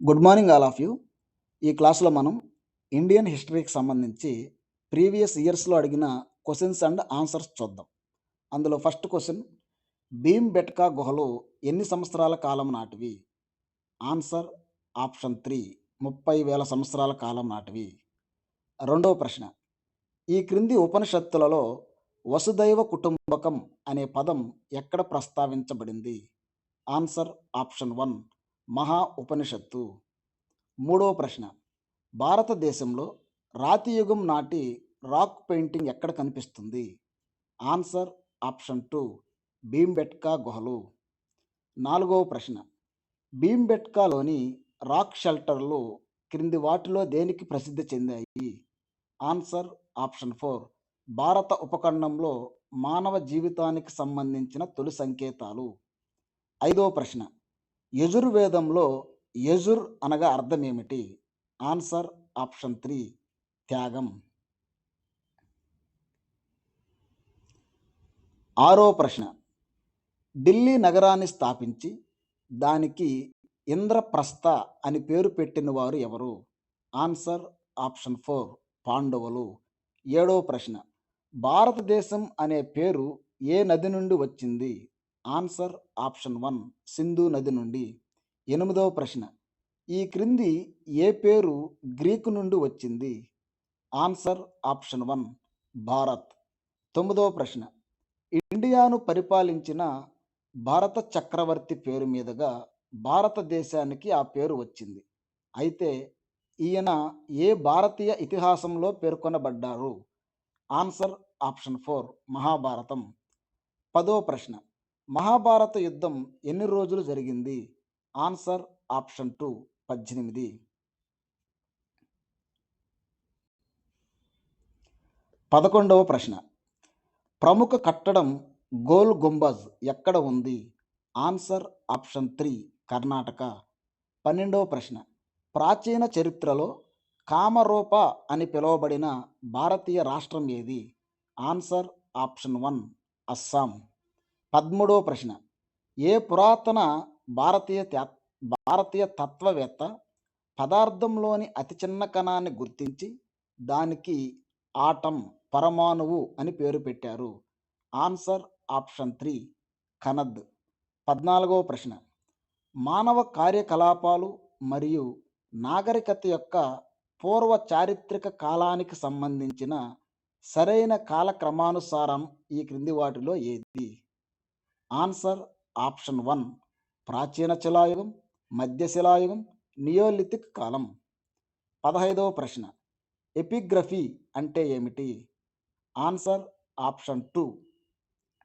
Good morning all of you ఈ క్లాస్లో మనం ఇండియన్ హిస్టరీకి సంబంధించి ప్రీవియస్ ఇయర్స్లో అడిగిన క్వశ్చన్స్ అండ్ ఆన్సర్స్ చూద్దాం. అందులో ఫస్ట్ క్వశ్చన్ భీమ్ బెట్కా గుహలు ఎన్ని సంవత్సరాల కాలం నాటివి? ఆన్సర్ ఆప్షన్ త్రీ ముప్పై వేల సంవత్సరాల కాలం నాటివి. రెండవ ప్రశ్న ఈ క్రింది ఉపనిషత్తులలో వసుదైవ కుటుంబకం అనే పదం ఎక్కడ ప్రస్తావించబడింది? ఆన్సర్ ఆప్షన్ వన్ మహా ఉపనిషత్తు. మూడవ ప్రశ్న. భారతదేశంలో రాతి యుగం నాటి రాక్ పెయింటింగ్ ఎక్కడ కనిపిస్తుంది? ఆన్సర్ ఆప్షన్ టూ భీంబెట్కా గుహలు. నాలుగవ ప్రశ్న. భీంబెట్కాలోని రాక్ షెల్టర్లు క్రింది వాటిలో దేనికి ప్రసిద్ధి చెందాయి? ఆన్సర్ ఆప్షన్ ఫోర్ భారత ఉపఖండంలో మానవ జీవితానికి సంబంధించిన తొలి సంకేతాలు. ఐదవ ప్రశ్న. యజుర్వేదంలో యజుర్ అనగా అర్థం ఏమిటి ఆన్సర్ ఆప్షన్ త్రీ త్యాగం. ఆరో ప్రశ్న. ఢిల్లీ నగరాన్ని స్థాపించి దానికి ఇంద్రప్రస్థ అని పేరు పెట్టిన వారు ఎవరు? ఆన్సర్ ఆప్షన్ ఫోర్ పాండవులు. ఏడో ప్రశ్న. భారతదేశం అనే పేరు ఏ నది నుండి వచ్చింది? ఆన్సర్ ఆప్షన్ వన్ సింధు నది నుండి. ఎనిమిదవ ప్రశ్న. ఈ క్రింది ఏ పేరు గ్రీకు నుండి వచ్చింది? Answer option one Bharat. తొమ్మిదవ ప్రశ్న. ఇండియాను పరిపాలించిన భారత చక్రవర్తి పేరు మీదుగా భారతదేశానికి ఆ పేరు వచ్చింది. అయితే ఈయన ఏ భారతీయ ఇతిహాసంలో పేర్కొనబడ్డారు? Answer option four Mahabharatam. పదో ప్రశ్న. మహాభారత యుద్ధం ఎన్ని రోజులు జరిగింది? ఆన్సర్ ఆప్షన్ టూ పద్దెనిమిది. పదకొండవ ప్రశ్న. ప్రముఖ కట్టడం గోల్ గుంబజ్ ఎక్కడ ఉంది? Answer option three Karnataka. పన్నెండవ ప్రశ్న. ప్రాచీన చరిత్రలో కామరూప అని పిలువబడిన భారతీయ రాష్ట్రం ఏది? Answer option one Assam. పదమూడవ ప్రశ్న. ఏ పురాతన భారతీయ భారతీయ తత్వవేత్త పదార్థంలోని అతి చిన్న కణాన్ని గుర్తించి దానికి ఆటం పరమాణువు అని పేరు పెట్టారు? ఆన్సర్ ఆప్షన్ త్రీ కనద్ పద్నాలుగవ ప్రశ్న. మానవ కార్యకలాపాలు మరియు నాగరికత యొక్క పూర్వ చారిత్రక కాలానికి సంబంధించిన సరైన కాలక్రమానుసారం ఈ క్రింది వాటిలో ఏది? ఆన్సర్ ఆప్షన్ వన్ ప్రాచీన శిలాయుగం మధ్య శిలాయుగం నియోలిథిక్ కాలం. పదహైదవ ప్రశ్న ఎపిగ్రఫీ అంటే ఏమిటి? ఆన్సర్ ఆప్షన్ టూ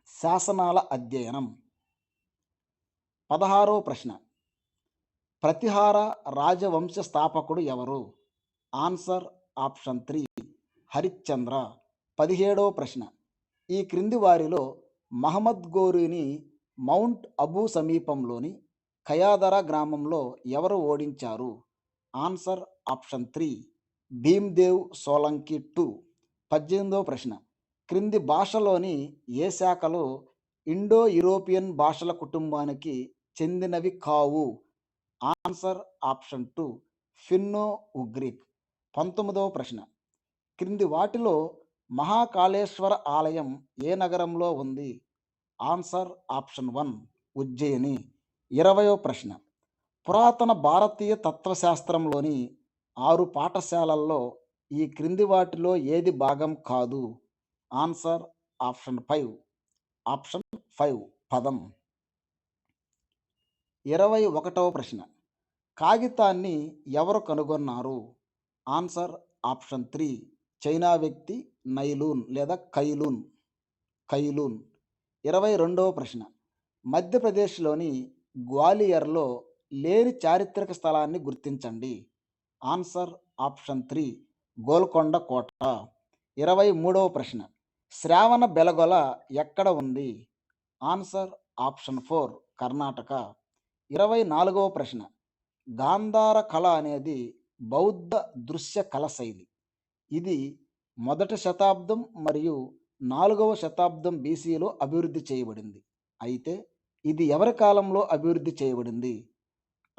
శాసనాల అధ్యయనం. పదహారవ ప్రశ్న ప్రతిహార రాజవంశ స్థాపకుడు ఎవరు? Answer option three Harishchandra. పదిహేడవ ప్రశ్న ఈ క్రింది వారిలో మహమ్మద్ గోరీని మౌంట్ అబూ సమీపంలోని ఖయాదరా గ్రామంలో ఎవరు ఓడించారు? Answer option three Bhimdev Solanki two. పద్దెనిమిదవ ప్రశ్న. క్రింది భాషలోని ఏ శాఖలు ఇండో యూరోపియన్ భాషల కుటుంబానికి చెందినవి కావు? Answer option two Finno Ugric పంతొమ్మిదవ ప్రశ్న. క్రింది వాటిలో మహాకాళేశ్వర ఆలయం ఏ నగరంలో ఉంది? Answer option one Ujjaini. ఇరవయో ప్రశ్న. పురాతన భారతీయ తత్వశాస్త్రంలోని ఆరు పాఠశాలల్లో ఈ క్రింది వాటిలో ఏది భాగం కాదు? Answer option five. Option five పదం. ఇరవై ఒకటవ ప్రశ్న. కాగితాన్ని ఎవరు కనుగొన్నారు? ఆన్సర్ ఆప్షన్ త్రీ చైనా వ్యక్తి నైలూన్ లేదా కైలూన్ కైలూన్. ఇరవై రెండవ ప్రశ్న. మధ్యప్రదేశ్లోని గ్వాలియర్లో లేని చారిత్రక స్థలాన్ని గుర్తించండి. ఆన్సర్ ఆప్షన్ త్రీ గోల్కొండ కోట. ఇరవై మూడవ ప్రశ్న. శ్రావణ బెలగొల ఎక్కడ ఉంది? Answer option four Karnataka. ఇరవై నాలుగవ ప్రశ్న. గాంధార కళ అనేది బౌద్ధ దృశ్య కళ శైలి. ఇది మొదటి శతాబ్దం మరియు నాలుగవ శతాబ్దం బీసీలో అభివృద్ధి చేయబడింది. అయితే ఇది ఎవరి కాలంలో అభివృద్ధి చేయబడింది?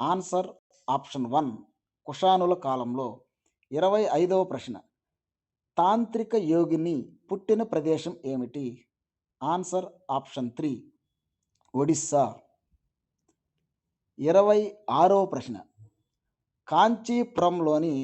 ఆన్సర్ ఆప్షన్ వన్ కుషానుల కాలంలో. ఇరవై ఐదవ ప్రశ్న తాంత్రిక యోగిని పుట్టిన ప్రదేశం ఏమిటి? Answer option three Odisha. ఇరవై ఆరవ ప్రశ్న కాంచీపురంలోని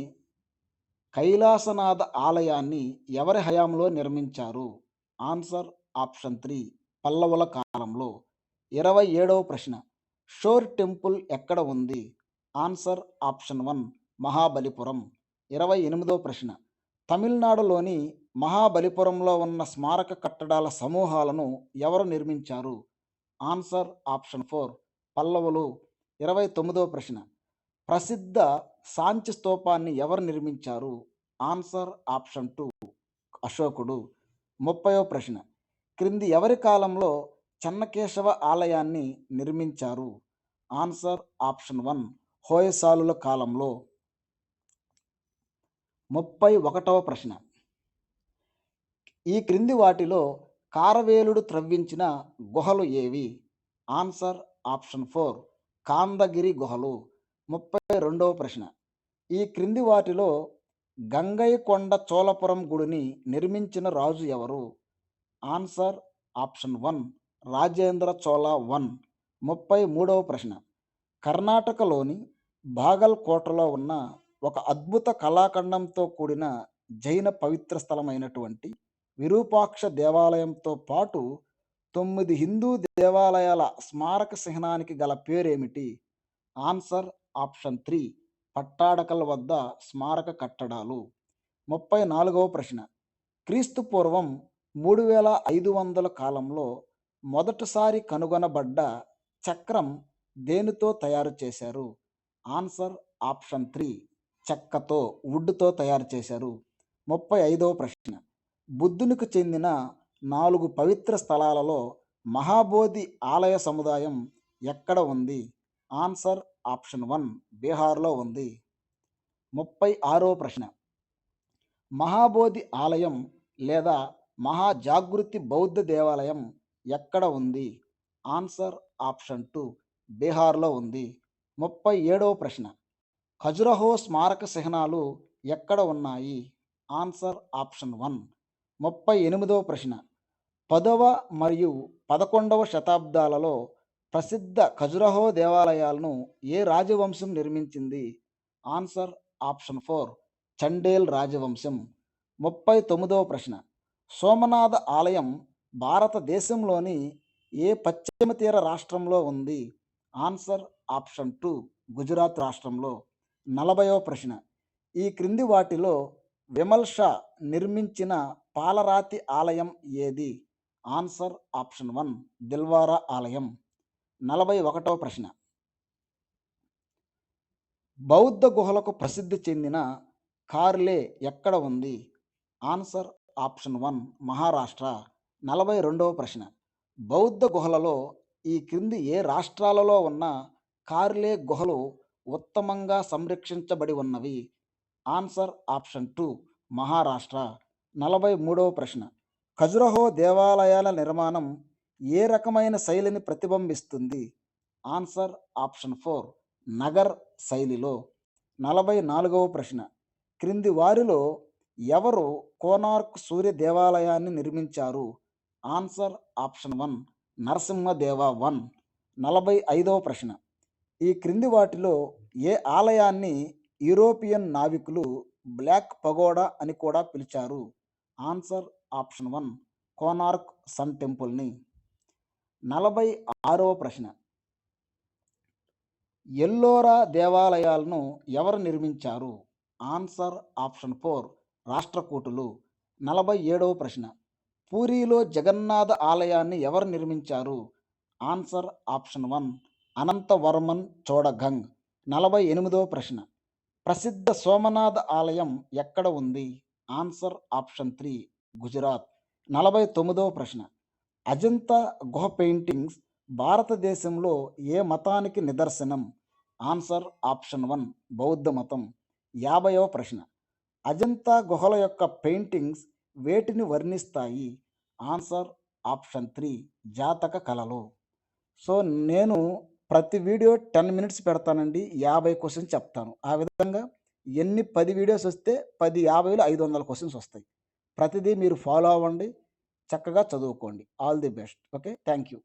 కైలాసనాథ ఆలయాన్ని ఎవరి హయాంలో నిర్మించారు? ఆన్సర్ ఆప్షన్ త్రీ పల్లవుల కాలంలో. ఇరవై ఏడవ ప్రశ్న షోర్ టెంపుల్ ఎక్కడ ఉంది? Answer option one Mahabalipuram. ఇరవై ఎనిమిదవ ప్రశ్న తమిళనాడులోని మహాబలిపురంలో ఉన్న స్మారక కట్టడాల సమూహాలను ఎవరు నిర్మించారు? ఆన్సర్ ఆప్షన్ ఫోర్ పల్లవులు. ఇరవై తొమ్మిదవ ప్రశ్న ప్రసిద్ధ సాంచి స్తూపాన్ని ఎవరు నిర్మించారు? ఆన్సర్ ఆప్షన్ టూ అశోకుడు. ముప్పయో ప్రశ్న. క్రింది ఎవరి కాలంలో చెన్నకేశవ ఆలయాన్ని నిర్మించారు? ఆన్సర్ ఆప్షన్ వన్ హోయసాలుల కాలంలో. ముప్పై ఒకటవ ప్రశ్న. ఈ క్రింది వాటిలో కారవేలుడు త్రవ్వించిన గుహలు ఏవి? ఆన్సర్ ఆప్షన్ ఫోర్ కాందగిరి గుహలు. ముప్పై రెండవ ప్రశ్న. ఈ క్రింది వాటిలో గంగైకొండ చోళపురం గుడిని నిర్మించిన రాజు ఎవరు? Answer option one Rajendra Chola one. ముప్పై మూడవ ప్రశ్న. కర్ణాటకలోని బాగల్ కోటలో ఉన్న ఒక అద్భుత కళాఖండంతో కూడిన జైన పవిత్ర స్థలమైనటువంటి విరూపాక్ష దేవాలయంతో పాటు తొమ్మిది హిందూ దేవాలయాల స్మారక చిహ్నానికి గల పేరేమిటి? ఆన్సర్ ఆప్షన్ త్రీ పట్టాడకల్ వద్ద స్మారక కట్టడాలు. ముప్పై నాలుగవ ప్రశ్న. క్రీస్తు పూర్వం మూడు వేల ఐదు వందల కాలంలో మొదటిసారి కనుగొనబడ్డ చక్రం దేనితో తయారు చేశారు? ఆన్సర్ ఆప్షన్ త్రీ చెక్కతో వుడ్తో తయారు చేశారు. ముప్పై ఐదవ ప్రశ్న. బుద్ధునికి చెందిన నాలుగు పవిత్ర స్థలాలలో మహాబోధి ఆలయ సముదాయం ఎక్కడ ఉంది? ఆన్సర్ ఆప్షన్ వన్ బీహార్లో ఉంది. ముప్పై ఆరో ప్రశ్న. మహాబోధి ఆలయం లేదా మహాజాగృతి బౌద్ధ దేవాలయం ఎక్కడ ఉంది? ఆన్సర్ ఆప్షన్ టూ బీహార్లో ఉంది. ముప్పై ఏడవ ప్రశ్న. ఖజురహో స్మారక చిహ్నాలు ఎక్కడ ఉన్నాయి? Answer option one. ముప్పై ఎనిమిదవ ప్రశ్న. పదవ మరియు పదకొండవ శతాబ్దాలలో ప్రసిద్ధ ఖజురహో దేవాలయాలను ఏ రాజవంశం నిర్మించింది? ఆన్సర్ ఆప్షన్ ఫోర్ చండేల్ రాజవంశం. ముప్పై తొమ్మిదవ ప్రశ్న. సోమనాథ ఆలయం భారతదేశంలోని ఏ పశ్చిమ తీర రాష్ట్రంలో ఉంది? ఆన్సర్ ఆప్షన్ టూ గుజరాత్ రాష్ట్రంలో. నలభైవ ప్రశ్న. ఈ క్రింది వాటిలో విమల్ షా నిర్మించిన పాలరాతి ఆలయం ఏది? ఆన్సర్ ఆప్షన్ వన్ దిల్వారా ఆలయం. నలభై ఒకటవ ప్రశ్న. బౌద్ధ గుహలకు ప్రసిద్ధి చెందిన కార్లే ఎక్కడ ఉంది? Answer option one Maharashtra. నలభై రెండవ ప్రశ్న. బౌద్ధ గుహలలో ఈ క్రింది ఏ రాష్ట్రాలలో ఉన్న కార్లే గుహలు ఉత్తమంగా సంరక్షించబడి ఉన్నవి? Answer option two Maharashtra. నలభై మూడవ ప్రశ్న. ఖజురహో దేవాలయాల నిర్మాణం ఏ రకమైన శైలిని ప్రతిబింబిస్తుంది? ఆన్సర్ ఆప్షన్ ఫోర్ నగర్ శైలిలో. నలభై నాలుగవ ప్రశ్న. క్రింది వారిలో ఎవరు కోనార్క్ సూర్య దేవాలయాన్ని నిర్మించారు? Answer option one Narasimhadeva one. నలభై ఐదవ ప్రశ్న. ఈ క్రింది వాటిలో ఏ ఆలయాన్ని యూరోపియన్ నావికులు బ్లాక్ పగోడా అని కూడా పిలిచారు? Answer option one Konark sun టెంపుల్ని. నలభై ఆరవ ప్రశ్న. ఎల్లోరా దేవాలయాలను ఎవరు నిర్మించారు? ఆన్సర్ ఆప్షన్ ఫోర్ రాష్ట్రకూటులు. నలభై ఏడవ ప్రశ్న. పూరిలో జగన్నాథ ఆలయాన్ని ఎవరు నిర్మించారు? Answer option one Anantavarman Chodaganga. నలభై ఎనిమిదవ ప్రశ్న. ప్రసిద్ధ సోమనాథ ఆలయం ఎక్కడ ఉంది? Answer option three Gujarat. నలభై తొమ్మిదవ ప్రశ్న. అజంతా గుహ పెయింటింగ్స్ భారతదేశంలో ఏ మతానికి నిదర్శనం ఆన్సర్ ఆప్షన్ వన్ బౌద్ధ మతం యాభైవ ప్రశ్న అజంతా గుహల యొక్క పెయింటింగ్స్ వేటిని వర్ణిస్తాయి ఆన్సర్ ఆప్షన్ త్రీ జాతక కళలు సో నేను ప్రతి వీడియో 10 మినిట్స్ పెడతానండి. 50 క్వెషన్స్ చెప్తాను. ఆ విధంగా ఎన్ని పది వీడియోస్ వస్తే పది యాభైలో ఐదు వందల క్వశ్చన్స్ వస్తాయి. ప్రతిదీ మీరు ఫాలో అవ్వండి. చక్కగా చదువుకోండి. All the best. Okay. Thank you.